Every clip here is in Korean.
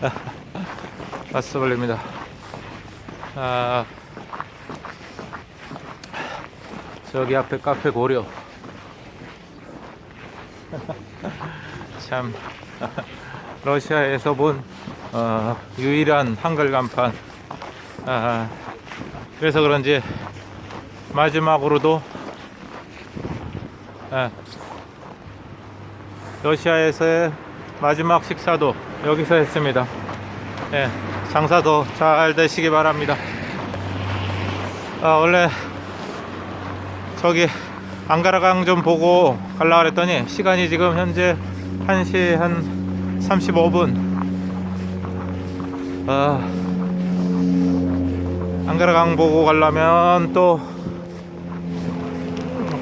걸립니다. 아, 저기 앞에 카페 고려. 참 러시아에서 본 어, 유일한 한글 간판. 아, 그래서 그런지 마지막으로도 아, 러시아에서의 마지막 식사도 여기서 했습니다. 예, 장사도 잘 되시기 바랍니다. 아, 원래 저기 안가라강 좀 보고 갈라 그랬더니 시간이 지금 현재 1시 한 35분. 아, 안가라강 보고 가려면 또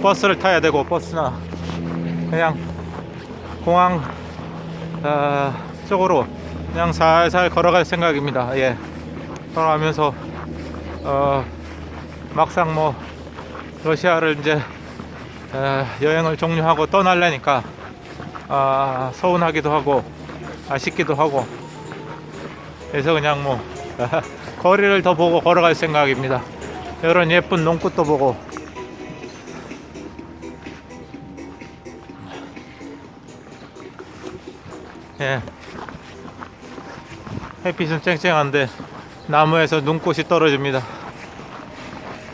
버스를 타야 되고 버스나 그냥 공항 아, 쪽으로 그냥 살살 걸어갈 생각입니다. 예, 걸어가면서 어, 막상 뭐 러시아를 이제 에, 여행을 종료하고 떠날래니까 아, 서운하기도 하고 아쉽기도 하고 그래서 그냥 뭐 거리를 더 보고 걸어갈 생각입니다. 이런 예쁜 농꽃도 보고 예. 햇빛은 쨍쨍한데 나무에서 눈꽃이 떨어집니다.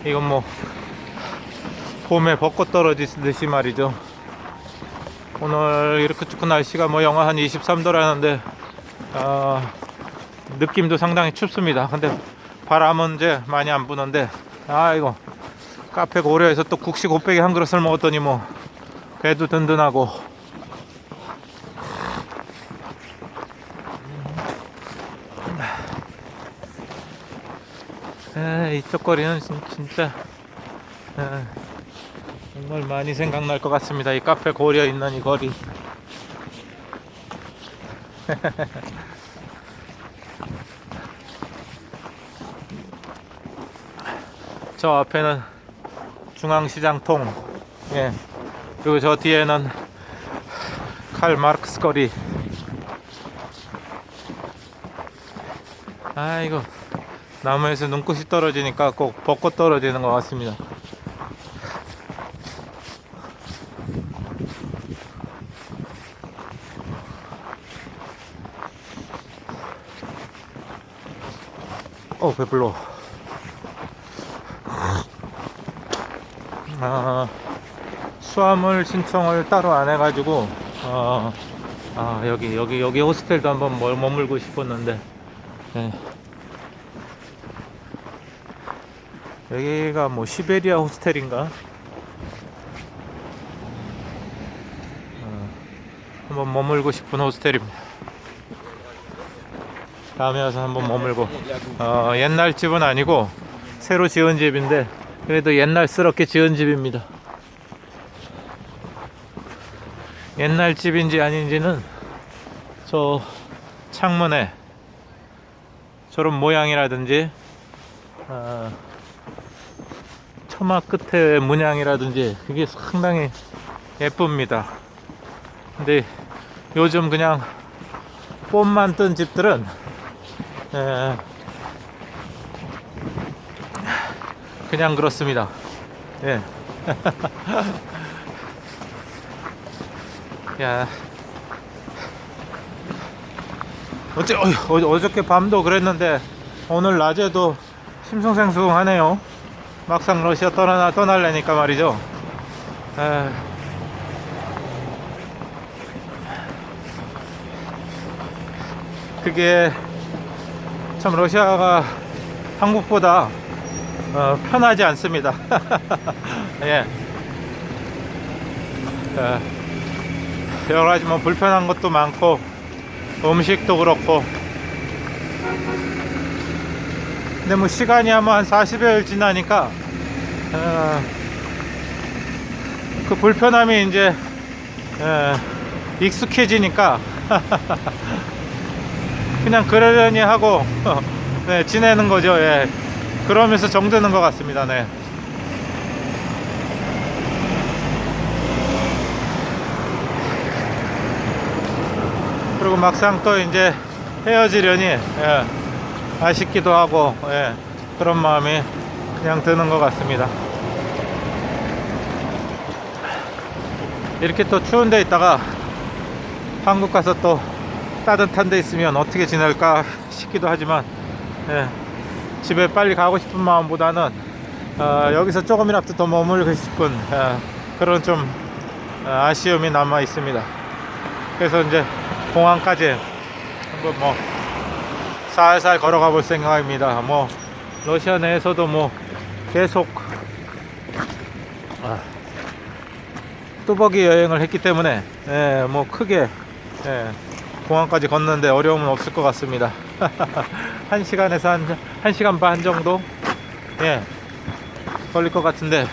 이건 뭐 봄에 벚꽃 떨어지듯이 말이죠. 오늘 이렇게 좋은 날씨가 뭐 영하 한 23도라는데 어, 느낌도 상당히 춥습니다. 근데 바람은 이제 많이 안 부는데 아 이거 카페 고려에서 또 국시 곱빼기 한 그릇을 먹었더니 뭐 배도 든든하고 아, 이쪽 거리는 진- 진짜 아, 정말 많이 생각날 것 같습니다. 이 카페 고려 있는 이 거리. 저 앞에는 중앙시장 통. 예. 그리고 저 뒤에는 칼 마르크스 거리. 아이고. 나무에서 눈꽃이 떨어지니까 꼭 벚꽃 떨어지는 것 같습니다. 어, 배불러. 아, 수화물 신청을 따로 안 해가지고, 어, 아, 여기, 여기, 여기 호스텔도 한번 머- 머물고 싶었는데, 네. 여기가 뭐 시베리아 호스텔인가? 어, 한번 머물고 싶은 호스텔입니다. 다음에 와서 한번 머물고 어, 옛날 집은 아니고 새로 지은 집인데 그래도 옛날스럽게 지은 집입니다. 옛날 집인지 아닌지는 저 창문에 저런 모양이라든지 어, 처마 끝의 문양이라든지 그게 상당히 예쁩니다. 근데 요즘 그냥 뽐만 뜬 집들은 예, 그냥 그렇습니다. 예. 야. 어째, 어저께 밤도 그랬는데 오늘 낮에도 심승생숭하네요. 막상 러시아 떠나 떠날래니까 말이죠. 에, 그게 참 러시아가 한국보다 어, 편하지 않습니다. 예. 어, 여러 가지 뭐 불편한 것도 많고 음식도 그렇고 근데 뭐 시간이 아마 한 40여일 지나니까 어, 그 불편함이 이제 예, 익숙해지니까 그냥 그러려니 하고 네, 지내는 거죠. 예. 그러면서 정드는 것 같습니다. 네. 그리고 막상 또 이제 헤어지려니 예, 아쉽기도 하고 예, 그런 마음이 그냥 드는 것 같습니다. 이렇게 또 추운 데 있다가 한국 가서 또 따뜻한 데 있으면 어떻게 지낼까 싶기도 하지만 예, 집에 빨리 가고 싶은 마음보다는 어, 여기서 조금이라도 더 머물고 싶은 예, 그런 좀 어, 아쉬움이 남아 있습니다. 그래서 이제 공항까지 한번 뭐 살살 걸어가 볼 생각입니다. 뭐 러시아 내에서도 뭐 계속 아, 뚜벅이 여행을 했기 때문에 예, 뭐 크게 예, 공항까지 걷는데 어려움은 없을 것 같습니다. 한 시간에서 한, 한 시간 반 정도 예, 걸릴 것 같은데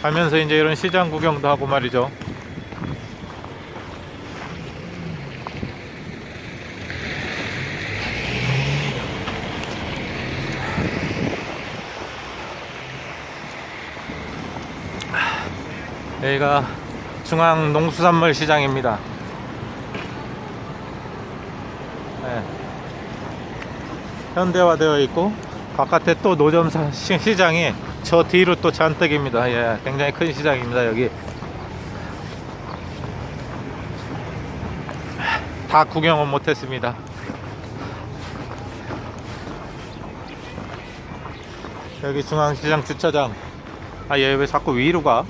가면서 이제 이런 시장 구경도 하고 말이죠. 여기가 중앙 농수산물 시장입니다. 네. 현대화되어 있고 바깥에 또 노점 시장이 저 뒤로 또 잔뜩입니다. 예, 굉장히 큰 시장입니다. 여기 다 구경은 못했습니다. 여기 중앙시장 주차장. 아, 얘 왜 자꾸 위로 가?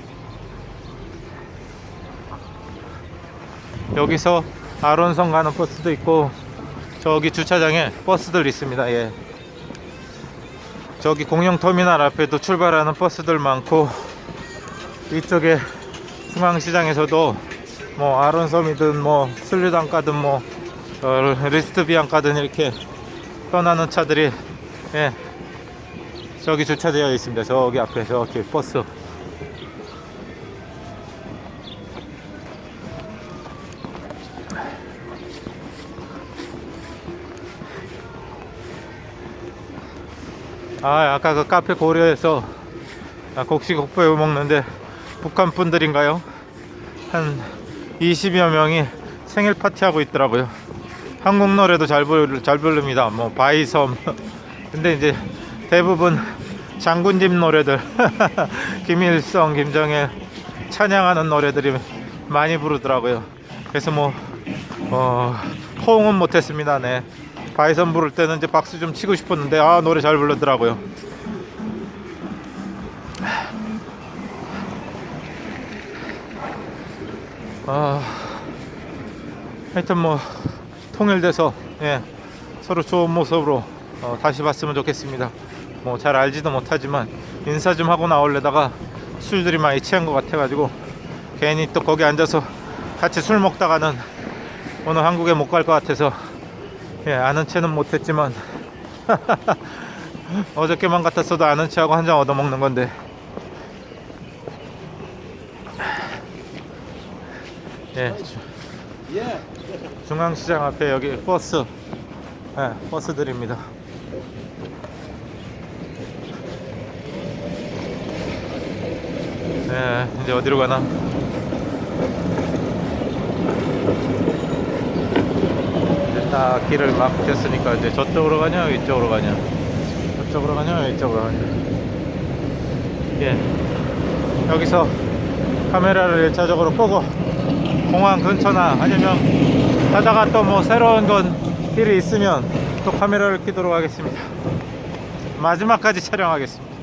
여기서 아론성 가는 버스도 있고 저기 주차장에 버스들 있습니다. 예. 저기 공영 터미널 앞에도 출발하는 버스들 많고 이쪽에 중앙시장에서도 뭐 아론섬이든 뭐 슬류단가든 뭐 어, 리스트비안가든 이렇게 떠나는 차들이 예. 저기 주차되어 있습니다. 저기 앞에 저기 버스 아 아까 그 카페 고려에서 아, 곡식국밥을 먹는데 북한 분들인가요? 한 20여 명이 생일 파티하고 있더라고요. 한국 노래도 잘, 부르, 잘 부릅니다. 뭐 바이섬. 근데 이제 대부분 장군집 노래들 김일성, 김정일 찬양하는 노래들이 많이 부르더라고요. 그래서 뭐 어, 호응은 못했습니다. 네. 바이섬 부를 때는 이제 박수 좀 치고 싶었는데 아 노래 잘 부르더라고요. 아 하여튼 뭐 통일돼서 예, 서로 좋은 모습으로 어, 다시 봤으면 좋겠습니다. 뭐 잘 알지도 못하지만 인사 좀 하고 나올래다가 술들이 많이 취한 것 같아가지고 괜히 또 거기 앉아서 같이 술 먹다가는 오늘 한국에 못 갈 것 같아서 예, 아는 체는 못했지만 어저께만 같았어도 아는 체하고 한 잔 얻어먹는 건데. 예. 중앙시장 앞에 여기 버스. 예, 버스들입니다. 예, 이제 어디로 가나 이제 다 길을 막혔으니까 이제 저쪽으로 가냐 이쪽으로 가냐? 저쪽으로 가냐 이쪽으로 가냐? 예. 여기서 카메라를 1차적으로 끄고 공항 근처나 아니면 가다가 또 뭐 새로운 건 길이 있으면 또 카메라를 켜도록 하겠습니다. 마지막까지 촬영하겠습니다